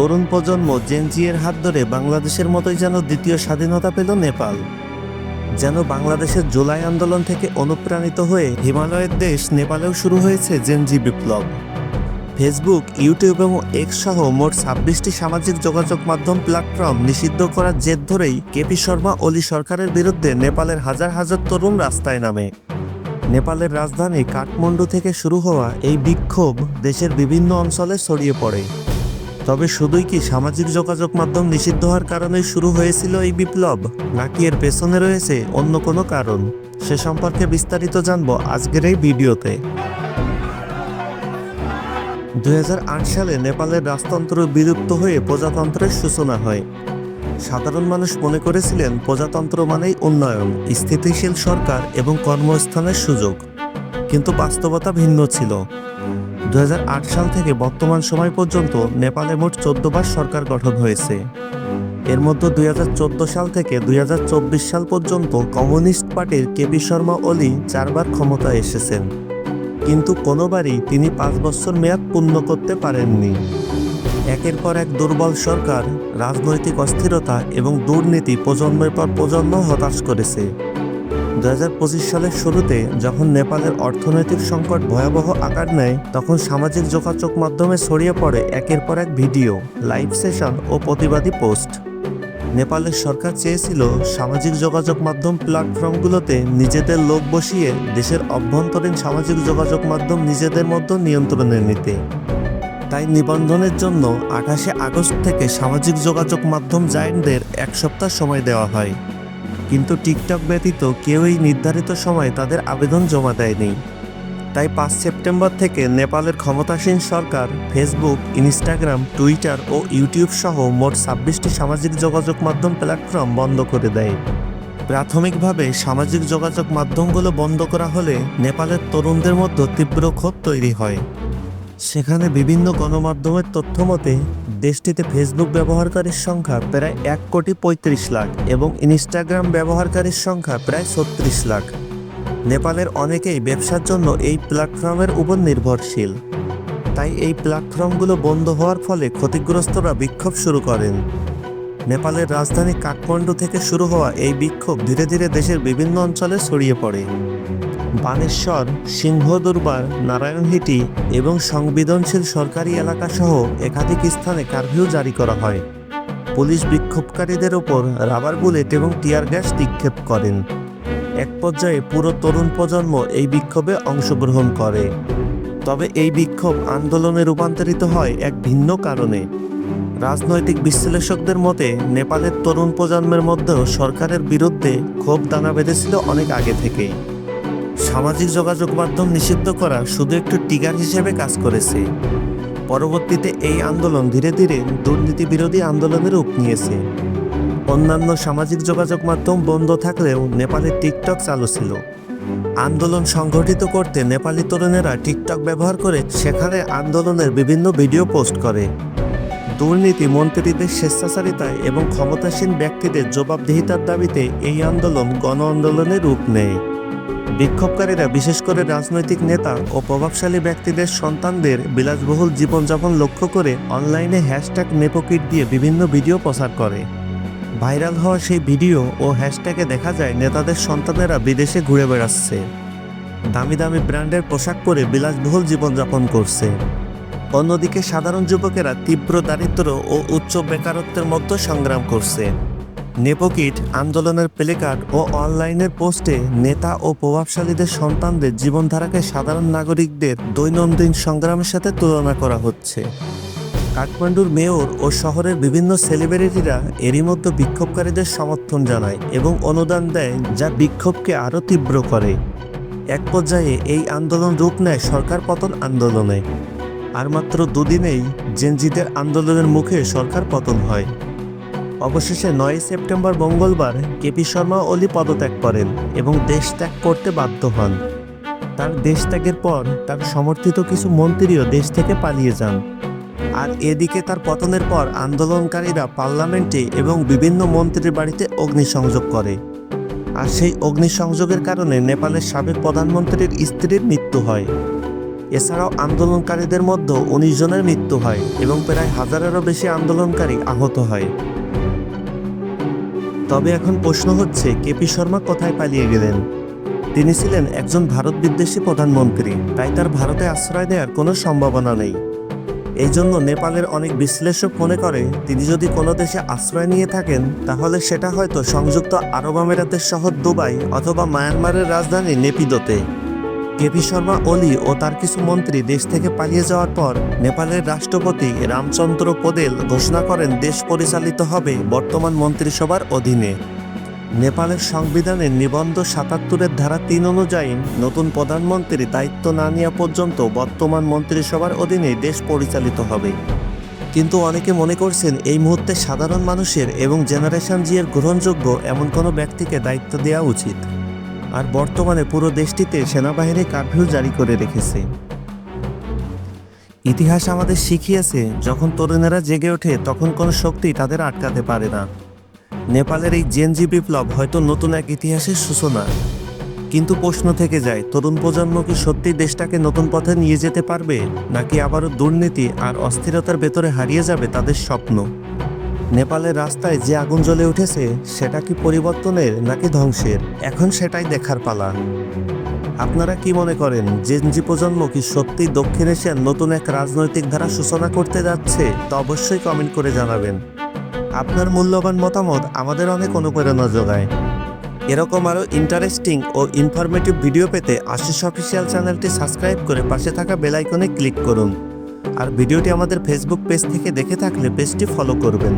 তরুণ প্রজন্ম জেনজিয়ের হাত ধরে বাংলাদেশের মতোই যেন দ্বিতীয় স্বাধীনতা পেল নেপাল। যেন বাংলাদেশের জুলাই আন্দোলন থেকে অনুপ্রাণিত হয়ে হিমালয়ের দেশ নেপালেও শুরু হয়েছে জেনজি বিপ্লব। ফেসবুক ইউটিউব এবং এক্স সহ মোট ছাব্বিশটি সামাজিক যোগাযোগ মাধ্যম প্ল্যাটফর্ম নিষিদ্ধ করার জেদ ধরেই কেপি শর্মা ওলি সরকারের বিরুদ্ধে নেপালের হাজার হাজার তরুণ রাস্তায় নামে। নেপালের রাজধানী কাঠমান্ডু থেকে শুরু হওয়া এই বিক্ষোভ দেশের বিভিন্ন অঞ্চলে ছড়িয়ে পড়ে। তবে শুধুই কি সামাজিক যোগাযোগ মাধ্যম নিষিদ্ধ হওয়ার কারণেই শুরু হয়েছিল এই বিপ্লব, নাকি এর পেছনে রয়েছে অন্য কোনো কারণ? সে সম্পর্কে বিস্তারিত জানব আজকের এই ভিডিওতে। দু হাজার আট সালে নেপালের রাজতন্ত্র বিলুপ্ত হয়ে প্রজাতন্ত্রের সূচনা হয়। সাধারণ মানুষ মনে করেছিলেন প্রজাতন্ত্র মানেই উন্নয়ন, স্থিতিশীল সরকার এবং কর্মস্থানের সুযোগ। কিন্তু বাস্তবতা ভিন্ন ছিল। দুই হাজার আট সাল থেকে বর্তমান সময় পর্যন্ত নেপালে মোট চোদ্দ বার সরকার গঠন হয়েছে। এর মধ্যে দু হাজার চোদ্দ সাল থেকে দুই হাজার চব্বিশ সাল পর্যন্ত কমিউনিস্ট পার্টির কেপি শর্মা ওলি চারবার ক্ষমতায় এসেছেন। কিন্তু কোনোবারই তিনি পাঁচ বছর মেয়াদ পূর্ণ করতে পারেননি। একের পর এক দুর্বল সরকার, রাজনৈতিক অস্থিরতা এবং দুর্নীতি প্রজন্মের পর প্রজন্ম হতাশ করেছে। দু হাজার পঁচিশ সালের শুরুতে যখন নেপালের অর্থনৈতিক সংকট ভয়াবহ আকার নেয়, তখন সামাজিক যোগাযোগ মাধ্যমে ছড়িয়ে পড়ে একের পর এক ভিডিও, লাইভ সেশন ও প্রতিবাদী পোস্ট। নেপালের সরকার চেয়েছিল সামাজিক যোগাযোগ মাধ্যম প্ল্যাটফর্মগুলোতে নিজেদের লোক বসিয়ে দেশের অভ্যন্তরীণ সামাজিক যোগাযোগ মাধ্যম নিজেদের মধ্যে নিয়ন্ত্রণে নিতে। তাই নিবন্ধনের জন্য আঠাশে আগস্ট থেকে সামাজিক যোগাযোগ মাধ্যম জায়েন্টদের এক সপ্তাহ সময় দেওয়া হয়। কিন্তু টিকটক ব্যতীত কেউই নির্ধারিত সময় তাদের আবেদন জমা দেয়নি। তাই পাঁচ সেপ্টেম্বর থেকে নেপালের ক্ষমতাসীন সরকার, ফেসবুক, ইনস্টাগ্রাম, টুইটার ও ইউটিউব সহ মোট ছাব্বিশটি সামাজিক যোগাযোগ মাধ্যম প্ল্যাটফর্ম বন্ধ করে দেয়। প্রাথমিকভাবে সামাজিক যোগাযোগ মাধ্যমগুলো বন্ধ করা হলে নেপালের তরুণদের মধ্যে তীব্র ক্ষোভ তৈরি হয়। সেখানে বিভিন্ন গণমাধ্যমের তথ্য মতে, দেশটিতে ফেসবুক ব্যবহারকারীর সংখ্যা প্রায় এক কোটি পঁয়ত্রিশ লাখ এবং ইনস্টাগ্রাম ব্যবহারকারীর সংখ্যা প্রায় ছত্রিশ লাখ। নেপালের অনেকেই ব্যবসার জন্য এই প্ল্যাটফর্মের উপর নির্ভরশীল। তাই এই প্ল্যাটফর্মগুলো বন্ধ হওয়ার ফলে ক্ষতিগ্রস্তরা বিক্ষোভ শুরু করেন। নেপালের রাজধানী কাঠমান্ডু থেকে শুরু হওয়া এই বিক্ষোভ ধীরে ধীরে দেশের বিভিন্ন অঞ্চলে ছড়িয়ে পড়ে। বানেশ্বর, সিংহদুর্বার নারায়ণহিটি এবং সংবেদনশীল সরকারি এলাকা সহ একাধিক স্থানে কারফিউ জারি করা হয়। পুলিশ বিক্ষোভকারীদের ওপর রাবার বুলেট এবং টিয়ার গ্যাস নিক্ষেপ করেন। এক পর্যায়ে পুরো তরুণ প্রজন্ম এই বিক্ষোভে অংশগ্রহণ করে। তবে এই বিক্ষোভ আন্দোলনে রূপান্তরিত হয় এক ভিন্ন কারণে। রাজনৈতিক বিশ্লেষকদের মতে, নেপালের তরুণ প্রজন্মের মধ্যেও সরকারের বিরুদ্ধে ক্ষোভ দানা বেঁধেছিল অনেক আগে থেকেই। সামাজিক যোগাযোগ মাধ্যম নিষিদ্ধ করা শুধু একটু টিকার হিসেবে কাজ করেছে। পরবর্তীতে এই আন্দোলন ধীরে ধীরে দুর্নীতি বিরোধী আন্দোলনের রূপ নিয়েছে। অন্যান্য সামাজিক যোগাযোগ মাধ্যম বন্ধ থাকলেও নেপালে টিকটক চালু ছিল। আন্দোলন সংগঠিত করতে নেপালি তরুণেরা টিকটক ব্যবহার করে সেখানে আন্দোলনের বিভিন্ন ভিডিও পোস্ট করে। দুর্নীতি, মন্ত্রীদের স্বেচ্ছাচারিতায় এবং ক্ষমতাসীন ব্যক্তিদের জবাবদিহিতার দাবিতে এই আন্দোলন গণ আন্দোলনের রূপ নেয়। বিক্ষোভকারীরা, বিশেষ করে রাজনৈতিক নেতা ও প্রভাবশালী ব্যক্তিদের সন্তানদের বিলাসবহুল জীবনযাপন লক্ষ্য করে অনলাইনে হ্যাশট্যাগ নেপোকিট দিয়ে বিভিন্ন ভিডিও প্রচার করে। ভাইরাল হওয়া সেই ভিডিও ও হ্যাশট্যাগে দেখা যায় নেতাদের সন্তানেরা বিদেশে ঘুরে বেড়াচ্ছে। দামি দামি ব্র্যান্ডের পোশাক পরে বিলাসবহুল জীবনযাপন করছে। অন্যদিকে সাধারণ যুবকেরা তীব্র দারিদ্র ও উচ্চ বেকারত্বের মধ্যে সংগ্রাম করছে। নেপোকিট আন্দোলনের প্লেকার্ড ও অনলাইনের পোস্টে নেতা ও প্রভাবশালীদের সন্তানদের জীবনধারাকে সাধারণ নাগরিকদের দৈনন্দিন সংগ্রামের সাথে তুলনা করা হচ্ছে। কাঠমান্ডুর মেয়র ও শহরের বিভিন্ন সেলিব্রিটিরা এরই মধ্যে বিক্ষোভকারীদের সমর্থন জানায় এবং অনুদান দেয়, যা বিক্ষোভকে আরও তীব্র করে। এক পর্যায়ে এই আন্দোলন রূপ নেয় সরকার পতন আন্দোলনে। আর মাত্র দুদিনেই জেনজিদের আন্দোলনের মুখে সরকার পতন হয়। অবশেষে নয় সেপ্টেম্বর মঙ্গলবার কেপি শর্মা ওলি পদত্যাগ করেন এবং দেশ ত্যাগ করতে বাধ্য হন। তার দেশ ত্যাগের পর তার সমর্থিত কিছু মন্ত্রীও দেশ থেকে পালিয়ে যান। আর এদিকে তার পতনের পর আন্দোলনকারীরা পার্লামেন্টে এবং বিভিন্ন মন্ত্রীর বাড়িতে অগ্নিসংযোগ করে। আর সেই অগ্নিসংযোগের কারণে নেপালের সাবেক প্রধানমন্ত্রীর স্ত্রীর মৃত্যু হয়। এছাড়াও আন্দোলনকারীদের মধ্যে উনিশ জনের মৃত্যু হয় এবং প্রায় হাজারেরও বেশি আন্দোলনকারী আহত হয়। তবে এখন প্রশ্ন হচ্ছে কেপি শর্মা কোথায় পালিয়ে গেলেন? তিনি ছিলেন একজন ভারত বিদ্বেষী প্রধানমন্ত্রী, তাই তার ভারতে আশ্রয় দেওয়ার কোনো সম্ভাবনা নেই। এই জন্য নেপালের অনেক বিশ্লেষক মনে করে, তিনি যদি কোনো দেশে আশ্রয় নিয়ে থাকেন, তাহলে সেটা হয়তো সংযুক্ত আরব আমিরাতের শহর দুবাই অথবা মায়ানমারের রাজধানী নেপিদোতে। কেপি শর্মা ওলি ও তার কিছু মন্ত্রী দেশ থেকে পালিয়ে যাওয়ার পর নেপালের রাষ্ট্রপতি রামচন্দ্র পোদেল ঘোষণা করেন দেশ পরিচালিত হবে বর্তমান মন্ত্রিসভার অধীনে। নেপালের সংবিধানের নিবন্ধ সাতাত্তরের ধারা তিন অনুযায়ী নতুন প্রধানমন্ত্রী দায়িত্ব না নেওয়া পর্যন্ত বর্তমান মন্ত্রিসভার অধীনে দেশ পরিচালিত হবে। কিন্তু অনেকে মনে করছেন এই মুহূর্তে সাধারণ মানুষের এবং জেনারেশন জি এর গ্রহণযোগ্য এমন কোনো ব্যক্তিকে দায়িত্ব দেওয়া উচিত। আর বর্তমানে পুরো দেশটিতে সেনাবাহিনী কারফিউ জারি করে রেখেছে। ইতিহাস আমাদের শিখিয়েছে, যখন তরুণেরা জেগে ওঠে, তখন কোনো শক্তি তাদের আটকাতে পারে না। নেপালের এই জেনজি বিপ্লব হয়তো নতুন এক ইতিহাসের সূচনা। কিন্তু প্রশ্ন থেকে যায়, তরুণ প্রজন্ম কি সত্যি দেশটাকে নতুন পথে নিয়ে যেতে পারবে, নাকি আবারও দুর্নীতি আর অস্থিরতার ভেতরে হারিয়ে যাবে তাদের স্বপ্ন? নেপালের রাস্তায় যে আগুন জ্বলে উঠেছে, সেটা কি পরিবর্তনের নাকি ধ্বংসের? এখন সেটাই দেখার পালা। আপনারা কি মনে করেন, জেনজি প্রজন্ম কি সত্যি দক্ষিণ এশিয়ার নতুন এক রাজনৈতিক ধারা সূচনা করতে যাচ্ছে? তা অবশ্যই কমেন্ট করে জানাবেন। আপনার মূল্যবান মতামত আমাদের অনেক অনুপ্রেরণা যোগায়। এরকম আরও ইন্টারেস্টিং ও ইনফরমেটিভ ভিডিও পেতে আশিস অফিসিয়াল চ্যানেলটি সাবস্ক্রাইব করে পাশে থাকা বেল আইকনে ক্লিক করুন। আর ভিডিওটি আমাদের ফেসবুক পেজ থেকে দেখে থাকলে পেজটি ফলো করবেন।